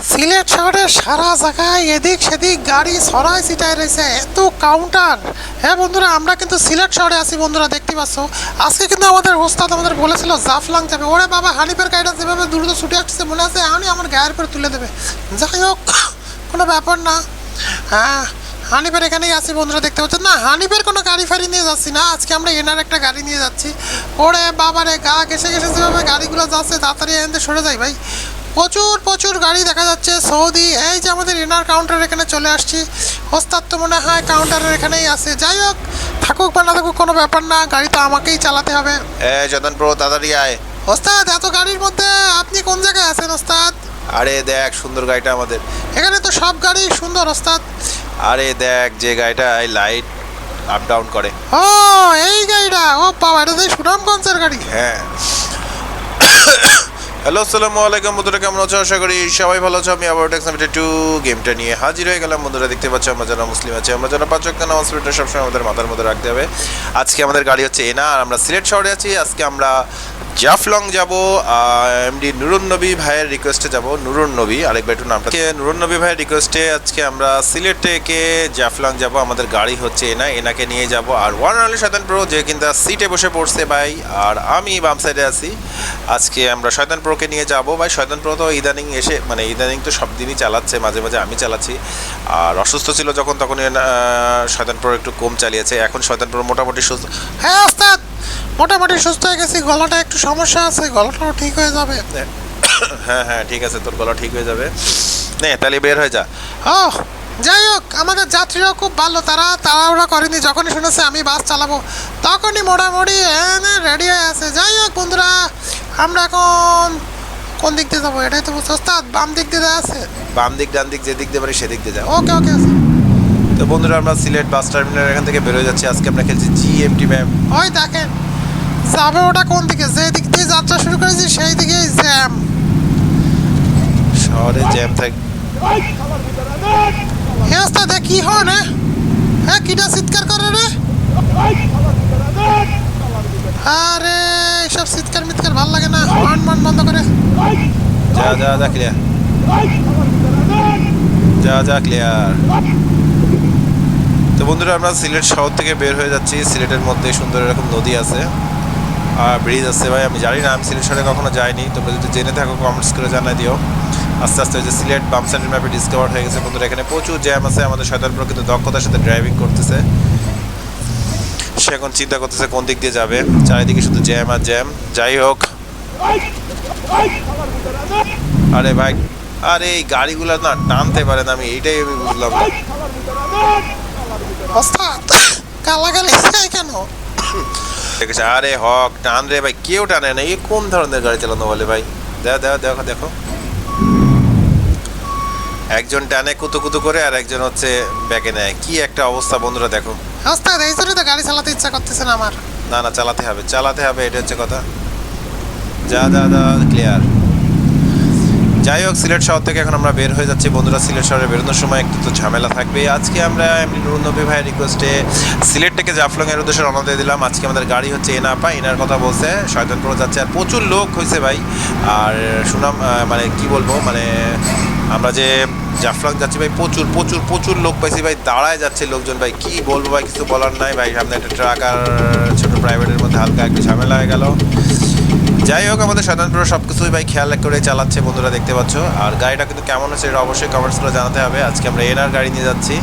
সিলেট শহরের সারা জায়গায় এদিক সেদিক গাড়ি ছড়ায় ছিটায় রয়েছে। এত কাউন্টার হ্যাঁ বন্ধুরা, আমরা কিন্তু সিলেট শহরে আছি বন্ধুরা, দেখতে পাচ্ছ। আজকে কিন্তু আমাদের ওস্তাদ আমাদের বলেছিল, জাফলাং যাবে। ওরে বাবা, হানিফের গাড়িটা যেভাবে দ্রুত ছুটে আসছে, মনে আছে? আমি আমার গায়ের উপরে তুলে দেবে। যাই হোক, কোনো ব্যাপার না। হ্যাঁ হানিফের এখানেই আছি বন্ধুরা, দেখতে পাচ্ছেন না? হানিফের কোনো গাড়ি ফাড়ি নিয়ে যাচ্ছি না। আজকে আমরা এনার একটা গাড়ি নিয়ে যাচ্ছি। ওরে বাবারে, গা ঘেসে ঘেসে যেভাবে গাড়িগুলো যাচ্ছে, তাড়াতাড়ি এনতে সরে যাই ভাই। প্রচুর প্রচুর গাড়ি দেখা যাচ্ছে সৌদি। এই যে আমাদের এনার কাউন্টার এখানে চলে আসছি। ওস্তাদ তো মনে হয় কাউন্টারের এখানেই আছে। যাই হোক থাকুক বা না থাকুক কোনো ব্যাপার না গাড়ি তো আমাকেই চালাতে হবে। এ চন্দন প্রো তাড়াতাড়ি আয়। ওস্তাদ এত গাড়ির মধ্যে আপনি কোন জায়গায় আছেন ওস্তাদ? আরে দেখ সুন্দর গাড়িটা আমাদের। এখানে তো সব গাড়ি সুন্দর ওস্তাদ। আরে দেখ যে গাড়িটা লাইট আপ ডাউন করে। ও এই গাড়িটা? ও বাবা এটা তো সুনামগঞ্জের গাড়ি। হ্যাঁ। হ্যালো, আসসালামু আলাইকুম। বন্ধুরা, কেমন আছো? আশা করি সবাই ভালো আছো। আমি আবার টেক্স নামিটে টু গেমটা নিয়ে হাজির হয়ে গেলাম। বন্ধুরা, দেখতে পাচ্ছ, আমরা যারা মুসলিম আছি, আমরা যারা পাঁচ ওয়াক্ত নামাজ সবসময় আমাদের মাথার মধ্যে রাখতে হবে। আজকে আমাদের গাড়ি হচ্ছে এনা আর আমরা সিলেট শহরে আছি। আজকে আমরা জাফলং যাব এমডি নুরুন নবী ভাইয়ের রিকোয়েস্টে যাব। নুরুন নবী, আরেকবার একটু নামটা নুরুন নবী ভাইয়ের রিকোয়েস্টে আজকে আমরা সিলেট থেকে জাফলং যাব, আমাদের গাড়ি হচ্ছে এনা, এনাকে নিয়ে যাব। আর ওয়ান অনলি শয়তান প্রো, যে কিন্তু সিটে বসে পড়ছে ভাই, আর আমি বাম সাইডে আছি। আজকে আমরা শয়তান প্রোকে নিয়ে যাব ভাই। শয়তান প্রো তো ইদানিং এসে মানে ইদানিং তো সব দিনই চালাচ্ছে, মাঝে মাঝে আমি চালাচ্ছি। আর অসুস্থ ছিল যখন তখন শয়তান প্রো একটু কম চালিয়েছে। এখন শয়তান প্রো মোটামুটি সুস্থ। হ্যাঁ মোটামুটি সুস্থ হয়ে গেছি গলাটা একটু সমস্যা আছে গলাটাও ঠিক হয়ে যাবে। হ্যাঁ হ্যাঁ ঠিক আছে তোর গলা ঠিক হয়ে যাবে। নে তাহলে বের হয়ে যা। ও যাই হোক আমাদের যাত্রীরাও খুব ভালো তারা তাড়াহুড়া করেনি যখনই শুনেছে আমি বাস চালাবো তখনই মোটামুটি রেডি হয়ে আছে। যাই হোক বন্ধুরা আমরা এখন কোন দিক দিয়ে যাব? এটাই তো ওস্তাদ বাম দিক দিয়ে আছে? বাম দিক ডান দিক যে দিক দিয়ে পারি সেদিক দিয়ে যাও ওকে ওকে তো বন্ধুরা আমরা সিলেট বাস টার্মিনাল এখান থেকে বেরোয় যাচ্ছি। আজকে আমরা খেলছি জিএমটি ম্যাম ওই দেখেন যাবে ওটা কোন দিকে? যে দিক দিয়ে যাত্রা শুরু করেছি সেই দিকেই জ্যাম। শহরে জ্যাম থাক হে ওস্তাদ এ কি হয় রে হ্যাঁ কিটা চিৎকার করে রে? আরে এইসব চিৎকার মিৎকার ভালো লাগে না। হর্ন মন বন্ধ করে। যা যা যা ক্লিয়ার যা যা ক্লিয়ার তো বন্ধুরা আমরা সিলেট শহর থেকে বের হয়ে যাচ্ছি। সিলেটের মধ্যে সুন্দর এরকম নদী আছে। ব্রিজ আছে ভাই, আমি জানি না, আমি সিলেট শহরে কখনো যাইনি। তোমরা যদি জেনে থাকো কমেন্টস করে জানাই দিও। আস্তে আস্তে যে সিলেট বাম সাইডের ম্যাপে ডিসকভার হয়ে গেছে। বন্ধুরা, এখানে প্রচুর জ্যাম আছে আমাদের শয়তানপুর কিন্তু দক্ষতার সাথে ড্রাইভিং করতেছে। সে এখন চিন্তা করতেছে কোন দিক দিয়ে যাবে। চারিদিকে শুধু জ্যাম আর জ্যাম যাই হোক। আরে ভাই, আরে এই গাড়িগুলো না টানতে পারে না, আমি এইটাই আমি বুঝলাম না। গালাগালি কেন? দেখেছে আরে হক টান রে ভাই কেউ টানে না এ কোন ধরনের গাড়ি চালানো বলে ভাই? দেখো দেখো দেখো দেখো। একজন টানে কুতু কুতু করে আর একজন হচ্ছে ব্যাগে নেয়। কি একটা অবস্থা বন্ধুরা দেখো। ওস্তাদ এই জন্যই তো গাড়ি চালাতে ইচ্ছা করতেছে না আমার। না না চালাতে হবে চালাতে হবে এটা হচ্ছে কথা। যা দা দা ক্লিয়ার যাই হোক, সিলেট শহর থেকে এখন আমরা বের হয়ে যাচ্ছি। বন্ধুরা, সিলেট শহরে বেরোনোর সময় একটু তো ঝামেলা থাকবে। আজকে আমরা এমনি নুরুনবী ভাইয়ের রিকোয়েস্টে সিলেট থেকে জাফলং এর উদ্দেশ্যে রওনা দিয়ে দিলাম। আজকে আমাদের গাড়ি হচ্ছে এনাপা এনার কথা বলছে। শয়তানপুর যাচ্ছে আর প্রচুর লোক হয়েছে ভাই। আর সুনাম মানে কি বলব মানে আমরা যে জাফলং যাচ্ছি ভাই, প্রচুর প্রচুর প্রচুর লোক পাইছি ভাই। দাঁড়ায় যাচ্ছে লোকজন ভাই। কি বলব ভাই, কিছু বলার নাই ভাই। সামনে একটা ট্রাক আর ছোটো প্রাইভেটের মধ্যে হালকা একটু ঝামেলা হয়ে গেল। যাই হোক, আমাদের স্বতন্ত্র সব কিছুই ভাই খেয়াল করে চালাচ্ছে বন্ধুরা, দেখতে পাচ্ছ। আর গাড়িটা কিন্তু কেমন হচ্ছে এটা অবশ্যই কমেন্টস করে জানাতে হবে। আজকে আমরা এনার গাড়ি নিয়ে যাচ্ছি।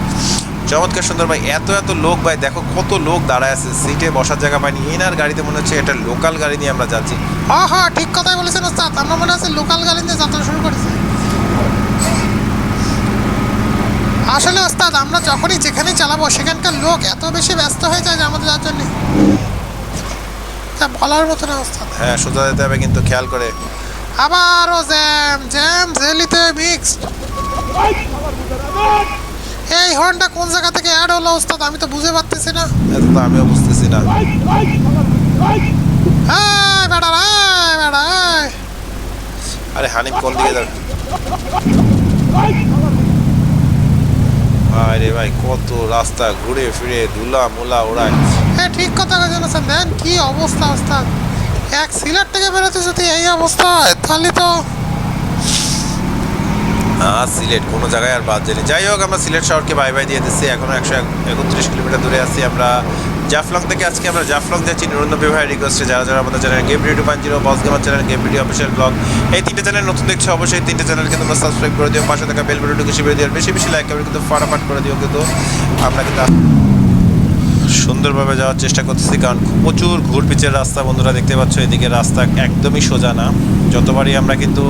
চমৎকার সুন্দর ভাই, এত এত লোক ভাই, দেখো কত লোক দাঁড়ায় আছে। সিটে বসার জায়গা পাইনি এনার গাড়িতে মনে হচ্ছে এটা লোকাল গাড়ি নিয়ে আমরা যাচ্ছি। হ্যাঁ হ্যাঁ ঠিক কথাই বলেছেন ওস্তাদ। আমরা মনে আছে লোকাল গাড়ি নিয়ে যাত্রা শুরু করেছি। আসলে ওস্তাদ, আমরা যখনই যেখানেই চালাবো, সেখানকার লোক এত বেশি ব্যস্ত হয়ে যায় যে আমাদের যার জন্য। তা বলার মতো না ওস্তাদ হ্যাঁ সোজা যেতে হবে কিন্তু খেয়াল করে। আবারও জ্যাম জ্যাম জেলিতে মিক্সড এই হর্নটা কোন জায়গা থেকে অ্যাড হলো ওস্তাদ? আমি তো বুঝে পারতেছি না। এত তো আমিও বুঝতেছি না। এই বেড়া এই বেড়া এই। আরে হানিফ কোন দিকে যাবে? আরে ভাই কত রাস্তা ঘুরে ফিরে ধুলা মুলা ওড়ায়। হ্যাঁ ঠিক কথা জানাচ্ছেন দেন কি অবস্থা অবস্থা? এক সিলেট থেকে বেরোতে যদি এই অবস্থায় তাহলে তো সিলেট কোনো জায়গায় আর বাদ যায়নি। যাই হোক আমরা সিলেট শহরকে বাই বাই দিয়ে দিচ্ছি। এখনও একশো একত্রিশ কিলোমিটার দূরে আছি আমরা। জাফলং থেকে আজকে আমরা জাফলং যাচ্ছি নিরঞ্জন বিবাহের রিকোয়েস্টে যারা যারা আমাদের channel game video point zero boss gamer channel game video official blog এই তিনটে চ্যানেল নতুন দেখছ অবশ্যই তিনটে চ্যানেলকে তোমরা সাবস্ক্রাইব করে দিও। পাশে থাকা বেল ভিডিওটিকে শিবিয়ে দিও বেশি বেশি লাইক করে কিন্তু ফাটাফাট করে দিও কিন্তু। আপনাকে সুন্দরভাবে যাওয়ার চেষ্টা করতেছি, কারণ প্রচুর ঘুরপিচের রাস্তা বন্ধুরা দেখতে পাচ্ছ, এদিকে রাস্তা একদমই সোজা না। যতবারই আমরা কিন্তু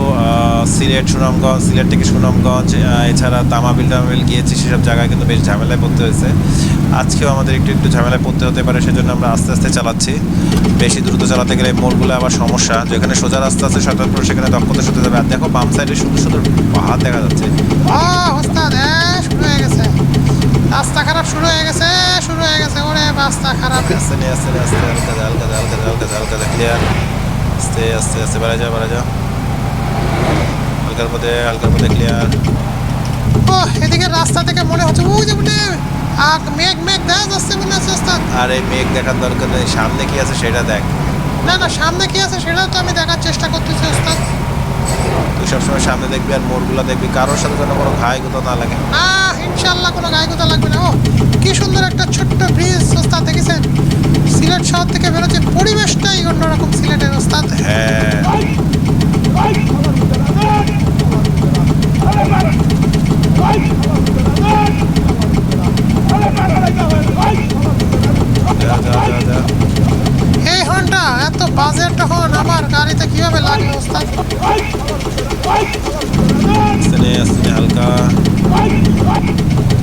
সিলেট, সুনামগঞ্জ, সিলেট থেকে সুনামগঞ্জ এছাড়া তামাবিল টামাবিল গিয়েছি, সেসব জায়গায় কিন্তু বেশ ঝামেলায় পড়তে হয়েছে। আজকেও আমাদের একটু একটু ঝামেলায় পড়তে হতে পারে, সেজন্য আমরা আস্তে আস্তে চালাচ্ছি। বেশি দ্রুত চালাতে গেলে মোড়গুলো আবার সমস্যা। যেখানে সোজা রাস্তা আছে সতর্ক সেখানে দক্ষতার সাথে যাবে আর দেখো, বাম সাইডে সুন্দর সুন্দর পাহাড় দেখা যাচ্ছে। হয়ে গেছে। রাস্তা খারাপ শুরু হয়ে গেছে শুরু হয়ে গেছে। ওরে রাস্তা খারাপ। আস্তে নিয়ে আস্তে আস্তে হালকা যা, হালকা যা, হালকা যা, হালকা যা, হালকা যা, ক্লিয়ার আস্তে আস্তে আস্তে বাড়া যা বাড়া যা। হালকার মধ্যে হালকার মধ্যে ক্লিয়ার ও এদিকে রাস্তা থেকে মনে হচ্ছে ওই যে উঠে আর মেঘ মেঘ দেখা যাচ্ছে মনে হচ্ছে আর মেঘ দেখার দরকার নেই সামনে কি আছে সেটা দেখ। না না সামনে কি আছে সেটাও তো আমি দেখার চেষ্টা করতেছি ওস্তাদ তুই সবসময় সামনে দেখবি আর মোড়গুলো দেখবি। কারোর সাথে যেন কোনো ঘাই কোথাও না লাগে। না ইনশাল্লাহ কোনো গায়ে কোথা লাগবে না। ও কি সুন্দর একটা ছোট্ট ব্রিজ ওস্তাদ দেখেছেন? সিলেট শহর থেকে বেরোচ্ছে পরিবেশটাই অন্যরকম সিলেটের ওস্তাদ হ্যাঁ। এই হর্নটা এত বাজেট হর্ন আমার গাড়িতে কীভাবে লাগল ওস্তাদ? হালকা।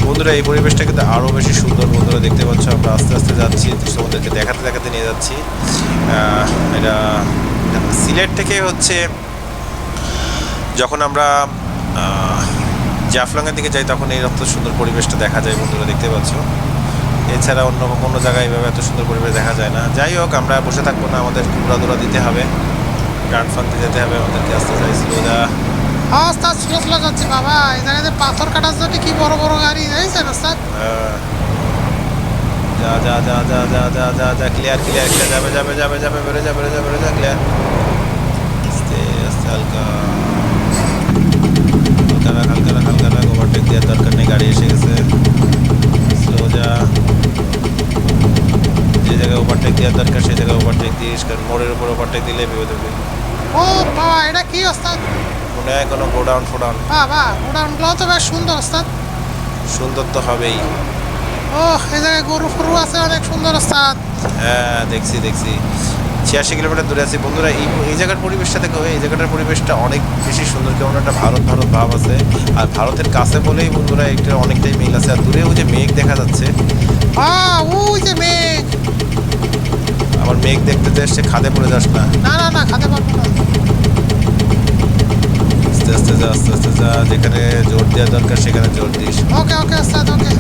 বন্ধুরা এই পরিবেশটা কিন্তু আরও বেশি সুন্দর। বন্ধুরা দেখতে পাচ্ছ আমরা আস্তে আস্তে যাচ্ছি। তোমাদেরকে দেখাতে দেখাতে নিয়ে যাচ্ছি। এটা সিলেট থেকে হচ্ছে যখন আমরা আহ, জাফলংয়ের দিকে যাই তখন এই রকম সুন্দর পরিবেশটা দেখা যায় বন্ধুরা দেখতে পাচ্ছ? এছাড়া অন্য কোনো জায়গায় এভাবে এত সুন্দর পরিবেশ দেখা যায় না। যাই হোক আমরা বসে থাকব না আমাদের কুড়াদুরা দিতে হবে। গান ফানতে যেতে হবে আমাদেরকে আস্তে চাইছি ওরা। আস্তে আস্তে স্লো যাচ্ছে বাবা এই জায়গাতে পাথর কাটার জন্য কি বড় বড় গাড়ি যাইছে ওস্তাদ হ্যাঁ। যা যা যা যা যা যা যা যা ক্লিয়ার ক্লিয়ার ক্লিয়ার যাবে যাবে যাবে যাবে বেড়ে যাবে বেড়ে যাবে বেড়ে যা ক্লিয়ার আস্তে আস্তে হালকা রাখ হালকা রাখ হালকা রাখ ওভারটেক দেওয়ার দরকার নেই গাড়ি এসে গেছে স্লো যা যে জায়গায় ওভারটেক দেওয়ার দরকার সেই জায়গায় ওভারটেক দিস কারণ মোড়ের উপর ওভারটেক দিলে বিপদ হবে ও বাবা এটা কি ওস্তাদ? মনে হয় কোনো গোডাউন ফোডাউন। বাবা উড়ানগুলো তো বেশ সুন্দর ওস্তাদ। সুন্দর তো হবেই। ও এই জায়গায় গরু ফরু আছে অনেক সুন্দর ওস্তাদ। হ্যাঁ দেখছি দেখছি। ছিয়াশি কিলোমিটার দূরে আছি। বন্ধুরা এই এই জায়গার পরিবেশটা দেখো এই জায়গাটার পরিবেশটা অনেক বেশি সুন্দর। কেমন একটা ভারত ভারত ভাব আছে। আর ভারতের কাছে বলেই বন্ধুরা এটা অনেকটাই মিল আছে। আর দূরে ওই যে মেঘ দেখা যাচ্ছে। ওই যে মেঘ। আমার মেঘ দেখতে এসছে খাদে পড়ে যাস না। না না না খেতে পারব না। আস্তে আস্তে যা আস্তে আস্তে যা যেখানে জোর দেওয়া দরকার সেখানে জোর দিস ওকে ওকে আস্তে ওকে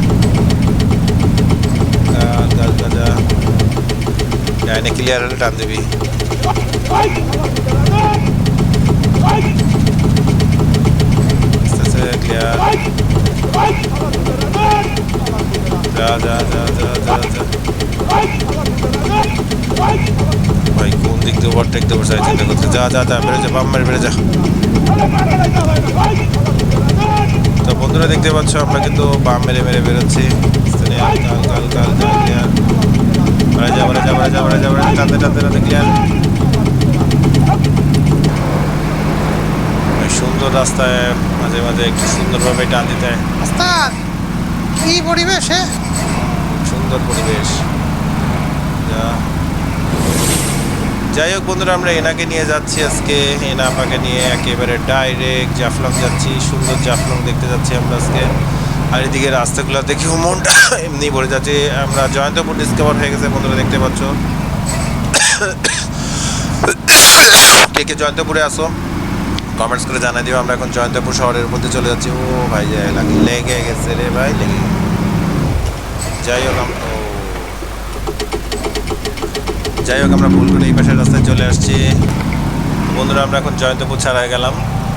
হালকা হালকা যা গাড়ি ক্লিয়ার হলে টান দিবি যা যা যা বেড়ে যা বাম মারি বেড়ে যা। তো বন্ধুরা দেখতে পাচ্ছ আমরা কিন্তু বাম মেরে মেরে বেরোচ্ছি। সুন্দর রাস্তায় মাঝে মাঝে একটু সুন্দরভাবে টান দিতে কি পরিবেশে সুন্দর পরিবেশ। যা। যাই হোক বন্ধুরা, আমরা এনাকে নিয়ে যাচ্ছি আজকে। এনা আপাকে নিয়ে একেবারে ডাইরেক্ট জাফলং যাচ্ছি, সুন্দর জাফলং দেখতে যাচ্ছি আমরা আজকে। আর এদিকে রাস্তাগুলো দেখে মনটা এমনি ভরে যাচ্ছে। আমরা জয়ন্তপুর ডিসকভার হয়ে গেছে বন্ধুরা, দেখতে পাচ্ছ। কে কে জয়ন্তপুরে আসো কমেন্টস করে জানাই দিও। আমরা এখন জয়ন্তপুর শহরের মধ্যে চলে যাচ্ছি। ও ভাই যাই লাগে লেগে গেছে রে ভাই, লেগে যাই হোক আমরা। যাই হোক, আমরা ভুল করে এই পাশের রাস্তায় চলে আসছি। বন্ধুরা, আমরা এখন জয়ন্তপুর ছাড়াই গেলাম।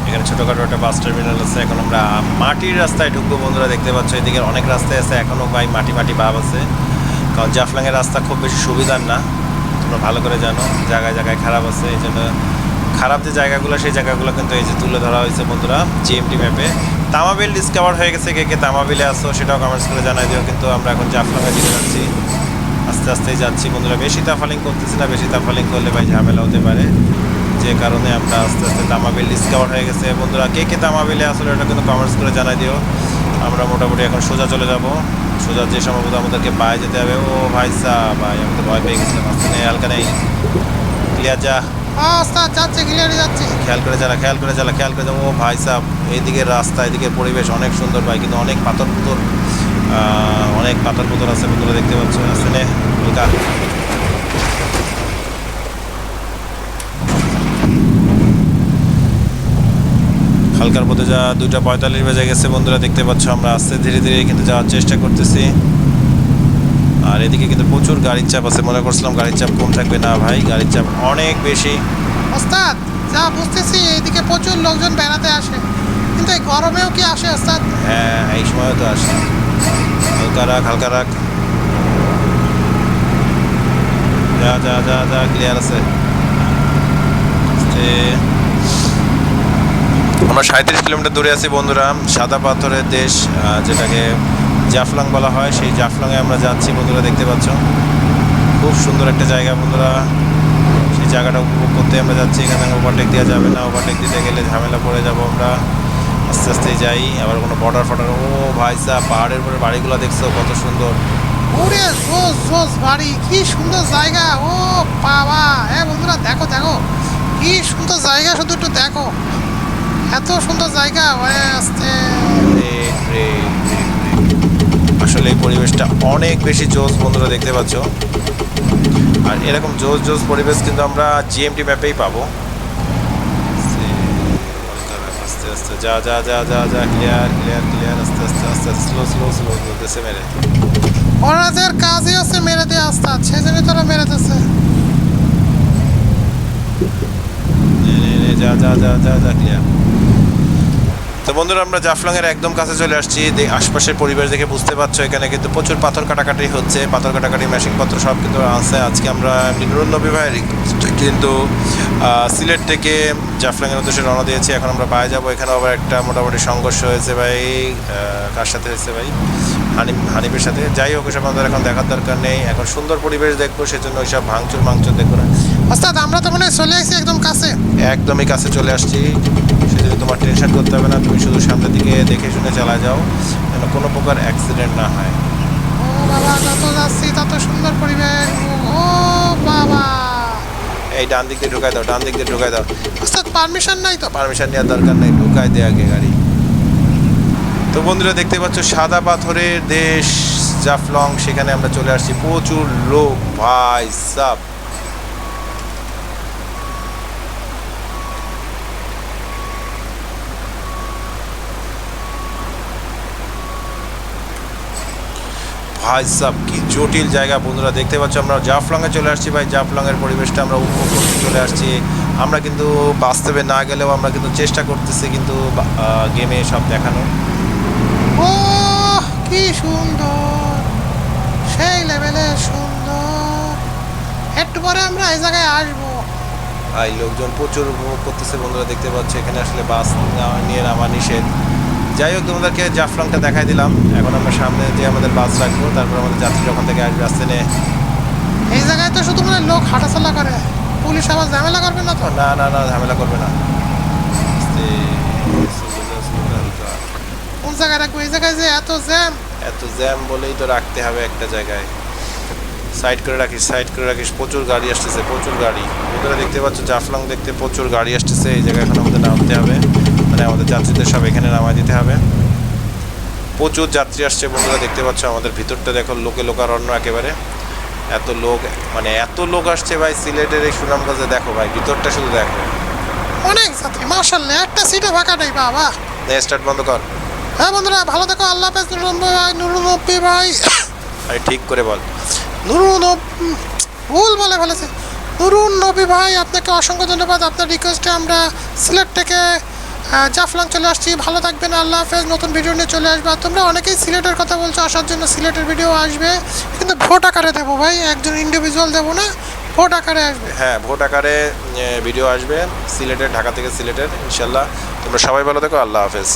এখানে ছোটোখাটো একটা বাস টার্মিনাল আছে। এখন আমরা মাটির রাস্তায় ঢুকবো। বন্ধুরা, দেখতে পাচ্ছ, এদিকে অনেক রাস্তায় আছে। এখনও ভাই মাটি মাটি ভাব আছে। কারণ জাফলাংয়ের রাস্তা খুব বেশি সুবিধার না। তোমরা ভালো করে জানো, জায়গায় জায়গায় খারাপ আছে। এই জন্য খারাপ যে জায়গাগুলো, সেই জায়গাগুলো কিন্তু এই যে তুলে ধরা হয়েছে বন্ধুরা জিএমটি ম্যাপে তামাবিল ডিসকভার হয়ে গেছে কে কে তামাবিলে আসো সেটাও কমেন্টস করে জানাই দিও। কিন্তু আমরা এখন জাফলংয়ের দিকে যাচ্ছি। আস্তে আস্তেই যাচ্ছি বন্ধুরা। বেশি তাফালিং করতেছি না বেশি তাফালিং করলে ভাই ঝামেলা হতে পারে। যে কারণে আমরা আস্তে আস্তে তামাবিল ডিসকভার হয়ে গেছে। বন্ধুরা কে কে তামাবিলে আসলে ওটা কিন্তু কমেন্টস করে জানাই দিও। আমরা মোটামুটি এখন সোজা চলে যাব। সোজা যে সম্ভবত আমাদেরকে পায়ে যেতে হবে। ও ভাই সা ভাই আমি তো ভয় পেয়ে গেছিলাম। আস্তে নেই হালকা নেই ক্লিয়ার যা। খেয়াল করে চালা খেয়াল করে চালা খেয়াল করে যাব ও ভাই সাহ এইদিকের রাস্তা এদিকের পরিবেশ অনেক সুন্দর ভাই। কিন্তু অনেক পাথর পুতর অনেক পাথর পুতর আছে বন্ধুরা দেখতে পাচ্ছ। আসছে হালকা হালকার পথে যা দুইটা পঁয়তাল্লিশ বেজে গেছে বন্ধুরা দেখতে পাচ্ছ আমরা আস্তে ধীরে ধীরে কিন্তু যাওয়ার চেষ্টা করতেছি। আর এদিকে কিন্তু প্রচুর গাড়ির চাপ আছে মনে করছিলাম গাড়ির চাপ কম থাকবে না ভাই গাড়ির চাপ অনেক বেশি। ওস্তাদ যা বুঝতেছি এইদিকে প্রচুর লোকজন বেড়াতে আসে। কিন্তু এই গরমেও কি আসে ওস্তাদ? হ্যাঁ এই সময় তো আসে। হালকা রাখ হালকা রাখ যা যা যা যা ক্লিয়ার আছে। আমরা সাঁত্রিশ কিলোমিটার দূরে আছি বন্ধুরা, সাদা পাথরের দেশ যেটাকে জাফলং বলা হয়। সেই জাফলংয়ে আমরা যাচ্ছি বন্ধুরা, দেখতে পাচ্ছ। খুব সুন্দর একটা জায়গা বন্ধুরা। সেই জায়গাটা উপভোগ করতে আমরা যাচ্ছি। এখানে ওভারটেক দেওয়া যাবে না। ওভারটেক দিতে গেলে ঝামেলা পড়ে যাব আমরা। আস্তে আস্তে যাই। আবার কোনো বর্ডার ফটার ও ভাই সাহ, পাহাড়ের উপরে বাড়িগুলো দেখছ, কত সুন্দর। ওরে জোস জোস বাড়ি, কি সুন্দর জায়গা। ও বাবা। হ্যাঁ বন্ধুরা, দেখো দেখো। কি সুন্দর জায়গা, শুধু একটু দেখো। এত সুন্দর জায়গা। আসতে। আসলে এই পরিবেশটা অনেক বেশি জোস বন্ধুরা দেখতে পাচ্ছ। আর এরকম জোস জোস পরিবেশ কিন্তু আমরা জিএমটি ম্যাপেই পাবো। আস্তে আস্তে, যা যা যা যা যা ক্লিয়ার ক্লিয়ার ক্লিয়ার আস্তে আস্তে আস্তে স্লো স্লো স্লো দেশে মেরে। ওনাদের কাজই আছে মেরে দিয়ে আসতাদ সেই তোরা মেরে দিচ্ছে যা যা যা যা যা, ক্লিয়ার। তো বন্ধুরা, আমরা জাফলংয়ের একদম কাছে চলে আসছি। আশপাশের পরিবেশ দেখে বুঝতে পারছ, এখানে কিন্তু প্রচুর পাথর কাটাকাটি হচ্ছে। পাথর কাটাকাটি মেশিন পত্র সব কিন্তু আছে। আজকে আমরা নুরুল নবী ভাইয়ের কিন্তু সিলেট থেকে জাফলংয়ের উদ্দেশ্যে রওনা দিয়েছি। এখন আমরা পায়ে যাব। এখানে আবার একটা মোটামুটি সংঘর্ষ হয়েছে ভাই। কার সাথে হয়েছে ভাই? হানিফ হানিফের সাথে যাই হোক ওসব আমাদের এখন দেখার দরকার নেই। এখন সুন্দর পরিবেশ দেখব সেজন্য ওইসব ভাঙচুর ভাঙচুর দেখব না। ওস্তাদ আমরা তো মনে হয় চলে আসছি একদম কাছে। একদমই কাছে চলে আসছি। সেজন্য তোমার টেনশন করতে হবে না তুমি শুধু সামনের দিকে দেখে শুনে চালা যাও। যেন কোনো প্রকার অ্যাক্সিডেন্ট না হয়। ও বাবা যত যাচ্ছি তত সুন্দর পরিবেশ। ও বাবা। এই ডান দিক দিয়ে ঢুকাই দাও ডান দিক দিয়ে ঢুকাই দাও। ওস্তাদ পারমিশন নাই তো? পারমিশন নেওয়ার দরকার নেই ঢুকাই দে আগে গাড়ি। তো বন্ধুরা দেখতে পাচ্ছ, সাদা পাথরের দেশ জাফলং, সেখানে আমরা চলে আসছি। প্রচুর লোক, ভাই, সাব। ভাই, সাব, কি জটিল জায়গা বন্ধুরা, দেখতে পাচ্ছ, আমরা জাফলংয়ে চলে আসছি ভাই। জাফলংয়ের পরিবেশটা আমরা উপভোগ করতে চলে আসছি। আমরা কিন্তু বাস্তবে না গেলেও আমরা কিন্তু চেষ্টা করতেছি কিন্তু গেমে সব দেখানো ও কি সুন্দর সেই লেভেলে সুন্দর। একটু পরে আমরা এই জায়গায় আসব। ভাই লোকজন প্রচুর উপভোগ করতেছে বন্ধুরা দেখতে পাচ্ছ এখানে আসলে বাস নিয়ে নামা নিষেধ। যাই হোক তোমাদেরকে জাফলংটা দেখাই দিলাম। এখন আমরা সামনে যে আমাদের বাস রাখব তারপর আমাদের যাত্রী ওখান থেকে আসবে আসতে নিয়ে এই জায়গায় তো শুধু মানে লোক হাঁটাচলা করে। পুলিশ আবার ঝামেলা করবে না তো? না না না ঝামেলা করবে না আস্তে, সোজা, সোজা, হালকা। কোন জায়গায় রাখব এই জায়গায় যে এত জ্যাম। এত জ্যাম বলেই তো রাখতে হবে একটা জায়গায়। সাইড করে রাখিস সাইড করে রাখিস প্রচুর গাড়ি আসতেছে প্রচুর গাড়ি। বন্ধুরা দেখতে পাচ্ছ জাফলং দেখতে প্রচুর গাড়ি আসতেছে এই জায়গায় এখন আমাদের নামতে হবে। মানে আমাদের যাত্রীদের সব এখানে নামায় দিতে হবে। প্রচুর যাত্রী আসছে বন্ধুরা দেখতে পাচ্ছ আমাদের ভিতরটা দেখো লোকে লোকারণ্য একেবারে। এত লোক মানে এত লোক আসছে ভাই সিলেটের এই সুনামগঞ্জে দেখো ভাই ভিতরটা শুধু দেখো। অনেক যাত্রী মার্শাল্লাহ একটা সিটে ফাঁকা নেই বাবা। স্টার্ট বন্ধ কর। হ্যাঁ বন্ধুরা ভালো দেখো আল্লাহ হাফেজ। নুরুনব্বই ভাই নুরুনব্বই ভাই। আরে ঠিক করে বল। নুরুন ভুল বলে ফেলেছে। নুরুন নবী ভাই আপনাকে অসংখ্য ধন্যবাদ। আপনার রিকোয়েস্টে আমরা সিলেট থেকে জাফলং চলে আসছি। ভালো থাকবেন। আল্লাহ হাফেজ। নতুন ভিডিও নিয়ে চলে আসবে। আর তোমরা অনেকেই সিলেটের কথা বলছো। আসার জন্য সিলেটের ভিডিও আসবে। কিন্তু ভোট আকারে দেবো ভাই। একজন ইন্ডিভিজুয়াল দেবো না। ভোট আকারে আসবে। হ্যাঁ ভোট আকারে ভিডিও আসবে সিলেটের ঢাকা থেকে সিলেটের ইনশাল্লাহ। তোমরা সবাই ভালো থেকো। আল্লাহ হাফেজ।